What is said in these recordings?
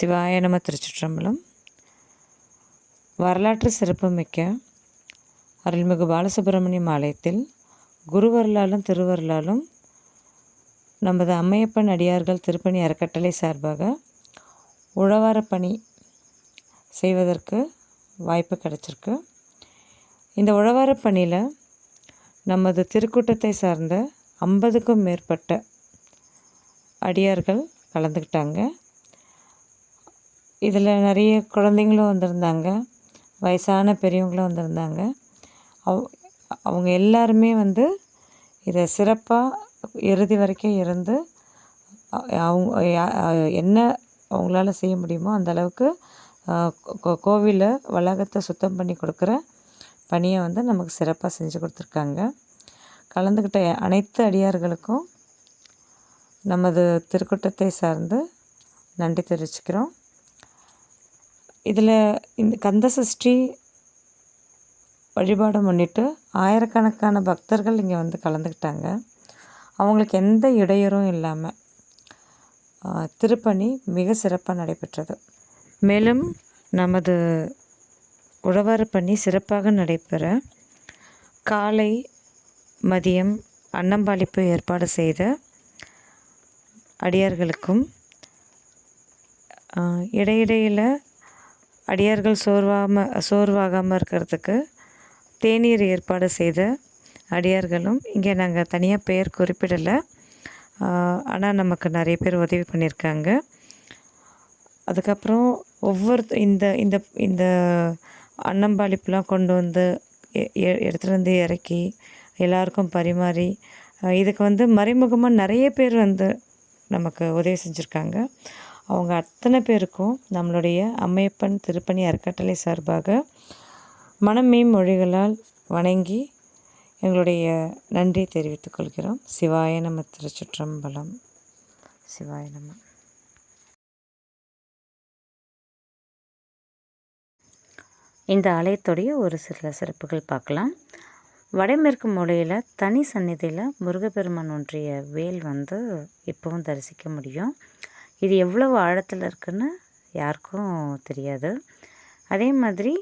சிவாய நம திருச்சிற்றம்பலம். வரலாற்று சிறப்புமிக்க அருள்மிகு பாலசுப்பிரமணியம் ஆலயத்தில் குருவருளாலும் திருவரலாலும் நமது அம்மையப்பன் அடியார்கள் திருப்பணி அறக்கட்டளை சார்பாக உழவார பணி செய்வதற்கு வாய்ப்பு கிடச்சிருக்கு. இந்த உழவார பணியில் நமது திருக்கூட்டத்தை சார்ந்த ஐம்பதுக்கும் மேற்பட்ட அடியார்கள் கலந்துக்கிட்டாங்க. இதில் நிறைய குழந்தைங்களும் வந்திருந்தாங்க. வயசான பெரியவங்களும் வந்திருந்தாங்க. அவ் அவங்க எல்லாருமே வந்து இதை சிறப்பாக இறுதி வரைக்கும் இருந்து அவங்க என்ன அவங்களால செய்ய முடியுமோ அந்த அளவுக்கு கோவிலை வளாகத்தை சுத்தம் பண்ணி கொடுக்குற பணியை வந்து நமக்கு சிறப்பாக செஞ்சு கொடுத்துருக்காங்க. கலந்துக்கிட்ட அனைத்து அடியார்களுக்கும் நமது திருக்கூட்டத்தை சார்ந்து நன்றி தெரிவிச்சுக்கிறோம். இதில் இந்த கந்த சஷ்டி வழிபாடை முன்னிட்டு ஆயிரக்கணக்கான பக்தர்கள் இங்கே வந்து கலந்துக்கிட்டாங்க. அவங்களுக்கு எந்த இடையூறும் இல்லாமல் திருப்பணி மிக சிறப்பாக நடைபெற்றது. மேலும் நமது உழவார பணி சிறப்பாக நடைபெற காலை மதியம் அன்னம்பாளிப்பு ஏற்பாடு செய்த அடியார்களுக்கும் இடையிடையில் அடியார்கள் சோர்வாமல் சோர்வாகாமல் இருக்கிறதுக்கு தேநீர் ஏற்பாடு செய்த அடியார்களும் இங்கே நாங்கள் தனியாக பெயர் குறிப்பிடலை. ஆனால் நமக்கு நிறைய பேர் உதவி பண்ணியிருக்காங்க. அதுக்கப்புறம் ஒவ்வொரு இந்த இந்த இந்த அன்னம்பாளிப்புலாம் கொண்டு வந்து எ- எ- எடுத்துகிட்டு வந்து இறக்கி எல்லாருக்கும் பரிமாறி இதுக்கு வந்து மறைமுகமாக நிறைய பேர் வந்து நமக்கு உதவி செஞ்சுருக்காங்க. அவங்க அத்தனை பேருக்கும் நம்மளுடைய அம்மையப்பன் திருப்பணி அறக்கட்டளை சார்பாக மனமே மொழிகளால் வணங்கி எங்களுடைய நன்றியை தெரிவித்துக் கொள்கிறோம். சிவாய நம திருச்சிற்றம்பலம். சிவாய நம. இந்த ஆலயத்துடைய ஒரு சில சிறப்புகள் பார்க்கலாம். வடமேற்கு மூலையில் தனி சந்நிதியில் முருகப்பெருமான் ஒன்றிய வேல் வந்து இப்போவும் தரிசிக்க முடியும். இது எவ்வளவு ஆழத்தில் இருக்குன்னு யாருக்கும் தெரியாது. அதே மாதிரி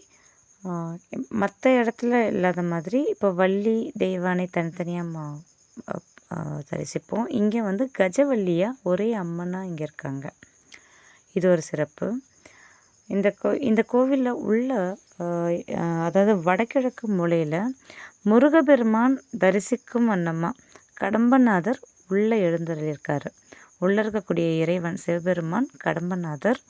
மற்ற இடத்துல இல்லாத மாதிரி இப்போ வள்ளி தெய்வானை தனித்தனியாக தரிசிப்போம். இங்கே வந்து கஜவள்ளியாக ஒரே அம்மனாக இங்கே இருக்காங்க. இது ஒரு சிறப்பு. இந்த கோ இந்த கோவிலில் உள்ள அதாவது வடகிழக்கு மூலையில் முருகபெருமான் தரிசிக்கும் வண்ணமாக கடம்பநாதர் உள்ளே எழுந்தருளியிருக்காரு. உள்ளே இருக்கக்கூடிய இறைவன் சிவபெருமான் கடம்பநாதர்.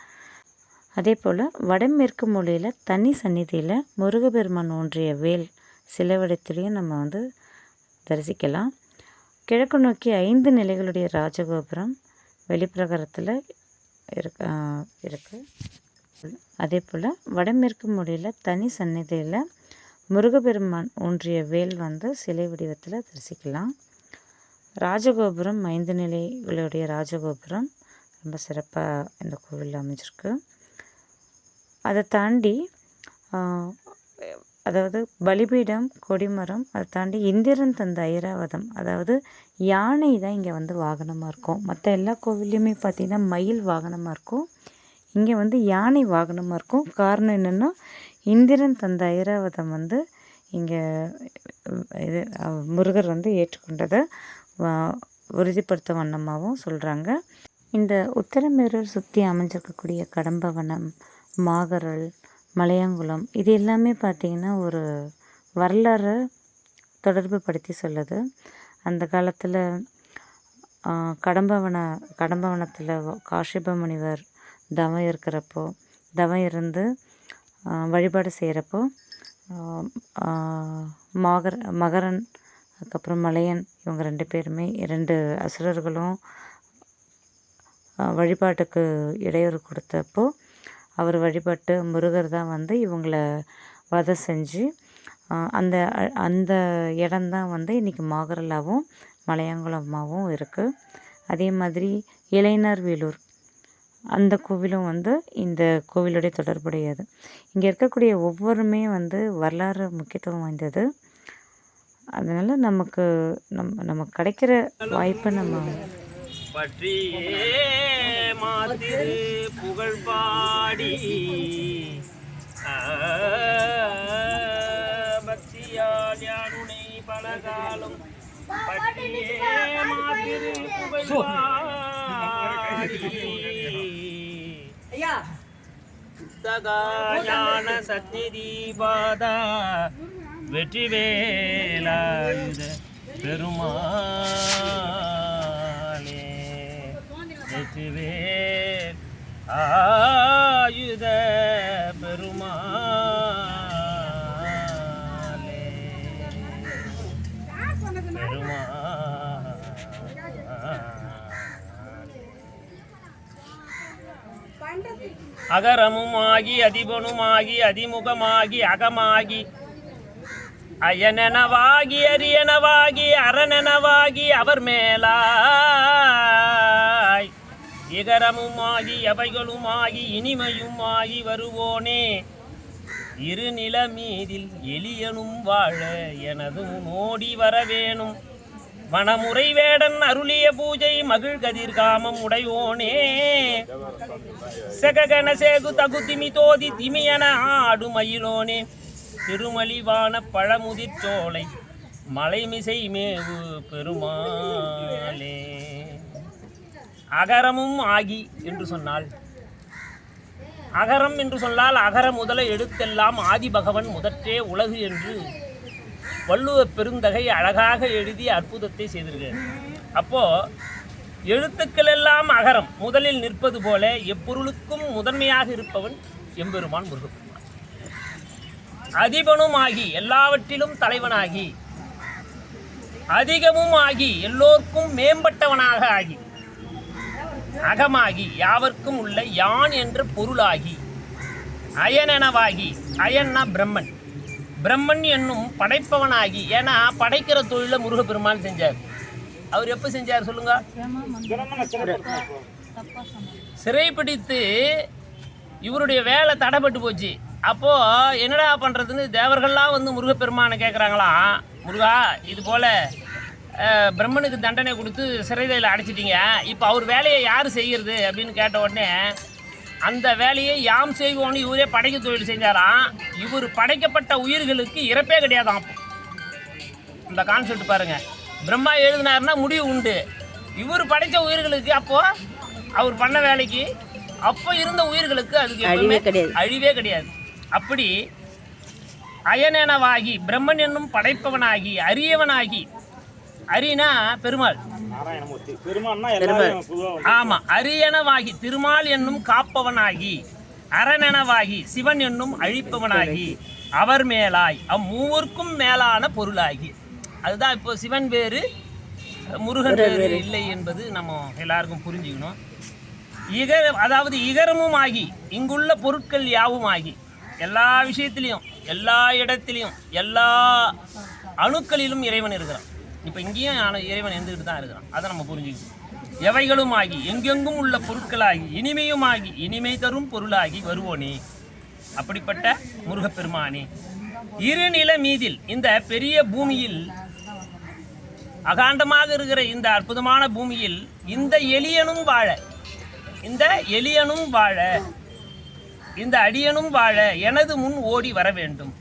அதே போல் வடமேற்கு மொழியில் தனி சந்நிதியில் முருகப்பெருமான் ஒன்றிய வேல் சிலைவடத்துலேயும் நம்ம வந்து தரிசிக்கலாம். கிழக்கு நோக்கி ஐந்து நிலைகளுடைய ராஜகோபுரம் வெளிப்பிரகாரத்தில் இருக்க இருக்குது அதே போல் வடமேற்கு மொழியில் தனி சந்நிதியில் முருகப்பெருமான் ஒன்றிய வேல் வந்து சிலை வடிவத்தில் தரிசிக்கலாம். ராஜகோபுரம் ஐந்து நிலைகளுடைய ராஜகோபுரம். ரொம்ப சிறப்பாக இந்த கோவிலில் அமைஞ்சிருக்கு. அதை தாண்டி அதாவது பலிபீடம் கொடிமரம் அதை தாண்டி இந்திரன் தந்த ஐராவதம் அதாவது யானை தான் இங்கே வந்து வாகனமாக இருக்கும். மற்ற எல்லா கோவில்லையுமே பார்த்திங்கன்னா மயில் வாகனமாக இருக்கும். இங்கே வந்து யானை வாகனமாக இருக்கும். காரணம் என்னென்னா இந்திரன் தந்த ஐராவதம் வந்து இங்கே இது முருகர் வந்து ஏற்றுக்கொண்டது. உறுதிப்படுத்த வண்ணமாகவும் சொல்கிறாங்க இந்த உத்தரமேரூர் சுற்றி அமைஞ்சிருக்கக்கூடிய கடம்பவனம் மாகரல் மலையாங்குளம் இது எல்லாமே பார்த்திங்கன்னா ஒரு வரலாறு தொடர்பு படுத்தி சொல்லுது. அந்த காலத்தில் கடம்பவன கடம்பவனத்தில் காஷிப முனிவர் தவம் இருக்கிறப்போ தவம் இருந்து வழிபாடு செய்கிறப்போ மகர மகரன் அதுக்கப்புறம் மலையன் இவங்க ரெண்டு பேருமே இரண்டு அசுரர்களும் வழிபாட்டுக்கு இடையூறு கொடுத்தப்போ அவர் வழிபட்டு முருகர் தான் வந்து இவங்கள வதை செஞ்சு அந்த அந்த இடம்தான் வந்து இன்றைக்கி மாகரலாவும் மலையங்குளமாகவும் இருக்குது அதே மாதிரி இளைஞர் வேலூர் அந்த கோவிலும் வந்து இந்த கோவிலுடைய தொடர்புடையது. இங்கே இருக்கக்கூடிய ஒவ்வொருமே வந்து வரலாறு முக்கியத்துவம் வாய்ந்தது. அதனால் நமக்கு நம் நமக்கு கிடைக்கிற வாய்ப்பை நம்ம பற்றியே மாத திரு புகழ் பாடி. பக்தியால் யாருனை பலகாலம். பற்றியே மாதிரு புகழ் பாடி. புத்தகாயான சத்திதீபாதா வெற்றி வேலாயுத பெருமாளே. வெற்றி வேல் ஆயுத பெருமாளே. பெருமா அகரமுமாகி அதிபனுமாகி அதிமுகமாகி அகமாகி அயனெனவாகி அரியனவாகி அரணெனவாகி அவர் மேலாய். இகரமுமாகி அவைகளுமாகி இனிமையுமாகி வருவோனே. இருநில மீதில் எளியனும் வாழ எனது ஓடி வரவேணும். வனமுறை வேடன் அருளிய பூஜை மகிழ் கதிர்காமம் உடையோனே. செககன சேகு தகு திமி தோதி திமியன ஆடு மயிலோனே. திருமலிவான பழமுதிர் சோலை மலைமிசை மேவு பெருமாளே. அகரமும் ஆகி என்று சொன்னால் அகரம் என்று சொன்னால் அகர முதல எழுத்தெல்லாம் ஆதி பகவன் முதற்றே உலகு என்று வள்ளுவ பெருந்தகை அழகாக எழுதி அற்புதத்தை செய்திருக்கிறார். அப்போ எழுத்துக்கள் எல்லாம் அகரம் முதலில் நிற்பது போல எப்பொருளுக்கும் முதன்மையாக இருப்பவன் எம்பெருமான் முருகன். அதிபனும் ஆகி எல்லாவற்றிலும் தலைவனாகி. அதிகமும் ஆகி எல்லோருக்கும் மேம்பட்டவனாக ஆகி. அகமாகி யாவர்க்கும் உள்ள யான் என்ற பொருளாகி. அயனெனவாகி அயன்னா பிரம்மன். பிரம்மன் என்னும் படைப்பவனாகி. ஏன்னா படைக்கிற தொழிலை முருகப்பெருமான் செஞ்சார். அவர் எப்போ செஞ்சார் சொல்லுங்க? சிறைப்பிடித்து இவருடைய வேலை தடைப்பட்டு போச்சு. அப்போ என்னடா பண்றதுன்னு தேவர்கள்லாம் வந்து முருகப்பெருமானை கேட்குறாங்களாம் முருகா இது போல பிரம்மனுக்கு தண்டனை கொடுத்து சிறைதையில் அடைச்சிட்டீங்க. இப்போ அவர் வேலையை யார் செய்கிறது அப்படின்னு கேட்ட உடனே அந்த வேலையை யாம் செய்வோன்னு இவரே படைக்க தொழில் செஞ்சாராம். இவர் படைக்கப்பட்ட உயிர்களுக்கு இறப்பே கிடையாதாம் அப்போ. இந்த கான்செப்ட் பாருங்க. பிரம்மா எழுதினாருன்னா முடிவு உண்டு. இவர் படைச்ச உயிர்களுக்கு அப்போ அவர் பண்ண வேலைக்கு அப்போ இருந்த உயிர்களுக்கு அதுக்கு அழிவே கிடையாது. அப்படி அயனெனவாகி பிரம்மன் என்னும் படைப்பவனாகி அரியவனாகி அரினா பெருமாள். ஆமா அரியனவாகி திருமால் என்னும் காப்பவனாகி அரணெனவாகி சிவன் என்னும் அழிப்பவனாகி அவர் மேலாய் அம்மூவர்க்கும் மேலான பொருளாகி. அதுதான் இப்போ சிவன் வேறு முருகன் வேறு இல்லை என்பது நம்ம எல்லாருக்கும் புரிஞ்சுக்கணும். இகர அதாவது இகரமும் ஆகி இங்குள்ள பொருட்கள் யாவும் ஆகி எல்லா விஷயத்திலையும் எல்லா இடத்துலையும் எல்லா அணுக்களிலும் இறைவன் இருக்கிறான். இப்போ இங்கேயும் இறைவன் இருந்துக்கிட்டு தான் இருக்கிறான். அதை நம்ம புரிஞ்சுக்கணும் எவைகளும் ஆகி எங்கெங்கும் உள்ள பொருட்களாகி இனிமையும் ஆகி இனிமை தரும் பொருளாகி வருவோனே. அப்படிப்பட்ட முருகப்பெருமானே இருநில மீதில் இந்த பெரிய பூமியில் அகாண்டமாக இருக்கிற இந்த அற்புதமான பூமியில் இந்த எளியனும் வாழ இந்த எளியனும் வாழ இந்த அடியனும் வாழ எனது முன் ஓடி வர வேண்டும்.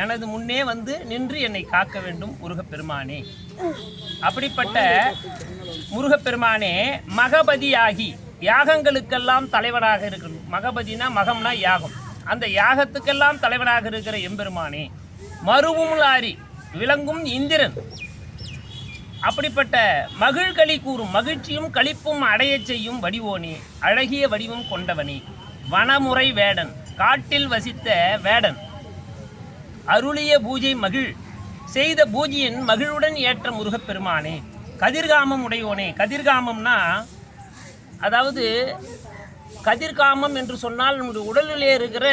எனது முன்னே வந்து நின்று என்னை காக்க வேண்டும் முருகப்பெருமானே. அப்படிப்பட்ட முருகப்பெருமானே மகபதியாகி யாகங்களுக்கெல்லாம் தலைவனாக இருக்கணும் மகபதினா மகம்னா யாகம். அந்த யாகத்துக்கெல்லாம் தலைவனாக இருக்கிற எம்பெருமானே மருவும் லாரி விளங்கும் இந்திரன். அப்படிப்பட்ட மகிழ்களி கூறும் மகிழ்ச்சியும் களிப்பும் அடையச் செய்யும் வடிவோனே அழகிய வடிவம் கொண்டவனே. வனமுறை வேடன் காட்டில் வசித்த வேடன். அருளிய பூஜை மகிழ் செய்த பூஜையின் மகிழுடன் ஏற்ற முருகப்பெருமானே. கதிர்காமம் உடையோனே. கதிர்காமம்னா அதாவது கதிர்காமம் என்று சொன்னால் நம்முடைய உடலிலே இருக்கிற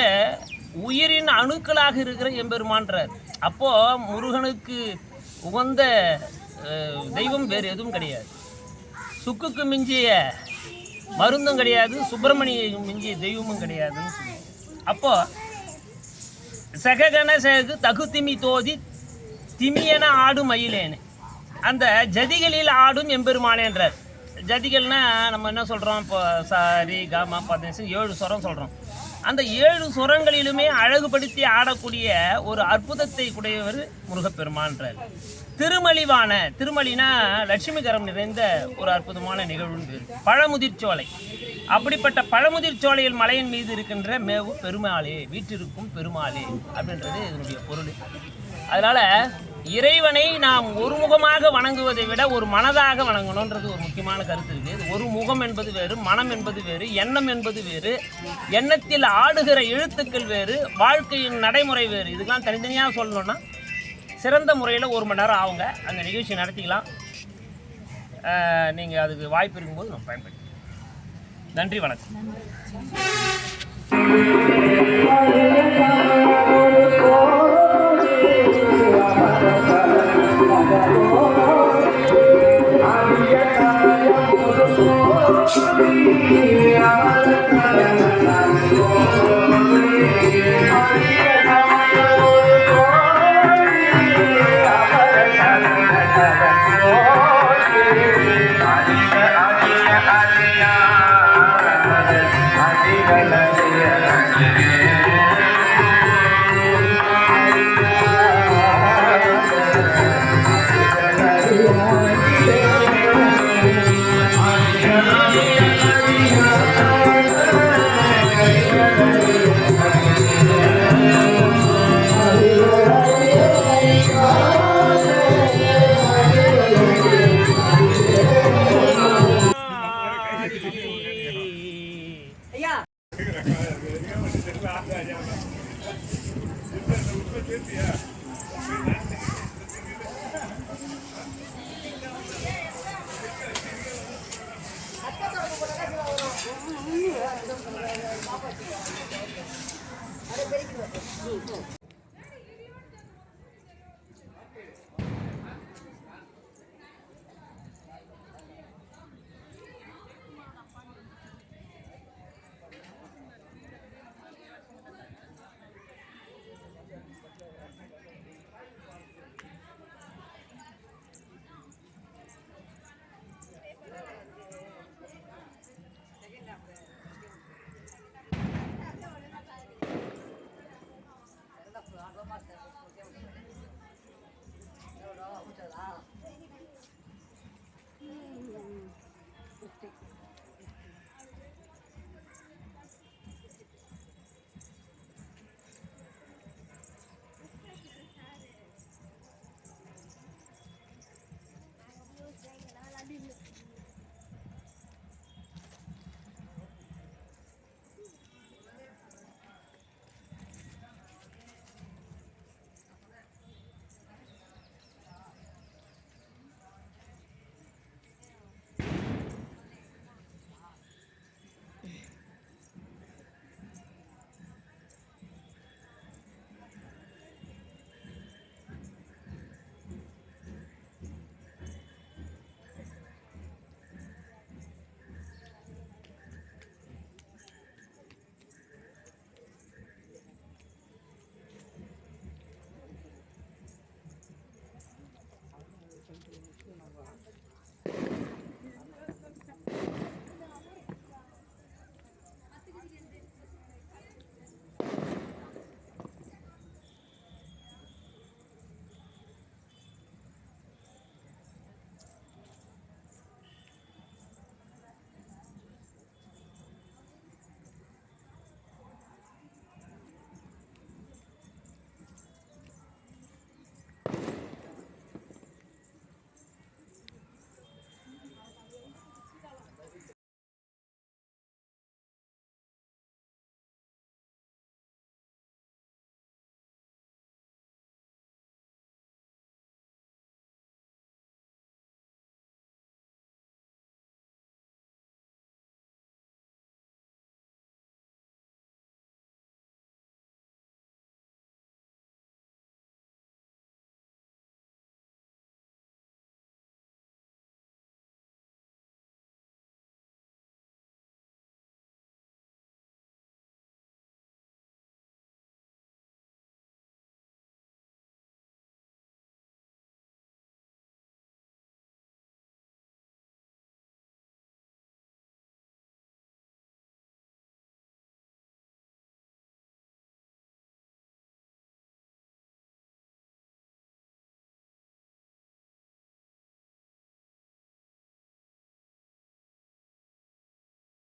உயிரின் அணுக்களாக இருக்கிற எம்பெருமான்றார். அப்போது முருகனுக்கு உகந்த தெய்வம் வேறு எதுவும் கிடையாது. சுக்குக்கு மிஞ்சிய மருந்தும் கிடையாது சுப்பிரமணியம் மிஞ்சிய தெய்வமும் கிடையாதுன்னு சொல்லுவோம் அப்போ சககன சகு தகு திமி தோதி திமியன ஆடும் மயிலேனு. அந்த ஜதிகளில் ஆடும் எம்பெருமானேன்றார் ஜதிகள்னா நம்ம என்ன சொல்கிறோம் இப்போ சாரி காமா பதினஞ்சு ஏழு சுரம் சொல்கிறோம் அந்த ஏழு சுரங்களிலுமே அழகுபடுத்தி ஆடக்கூடிய ஒரு அற்புதத்தை உடையவர் முருகப்பெருமான்றார். திருமலிவான திருமலினா லட்சுமிகரம் நிறைந்த ஒரு அற்புதமான நிகழ்வுன்னு பழமுதிர்ச்சோலை அப்படிப்பட்ட பழமுதிர்ச்சோலையில் மலையின் மீது இருக்கின்ற மேவு பெருமாளே வீட்டிற்கும் பெருமாளே அப்படின்றது இதனுடைய பொருள். அதனால இறைவனை நாம் ஒருமுகமாக வணங்குவதை விட ஒரு மனதாக வணங்கணுன்றது ஒரு முக்கியமான கருத்து இருக்குது ஒரு முகம் என்பது வேறு மனம் என்பது வேறு எண்ணம் என்பது வேறு எண்ணத்தில் ஆடுகிற எழுத்துக்கள் வேறு வாழ்க்கையின் நடைமுறை வேறு. இதுக்கெல்லாம் தனித்தனியாக சொல்லணும்னா சிறந்த முறையில் ஒரு மணி நேரம் ஆகுங்க. அந்த நிகழ்ச்சி நடத்திக்கலாம். நீங்கள் அதுக்கு வாய்ப்பு இருக்கும்போது நம்ம பயன்படுத்தி நன்றி வணக்கம். Yeah.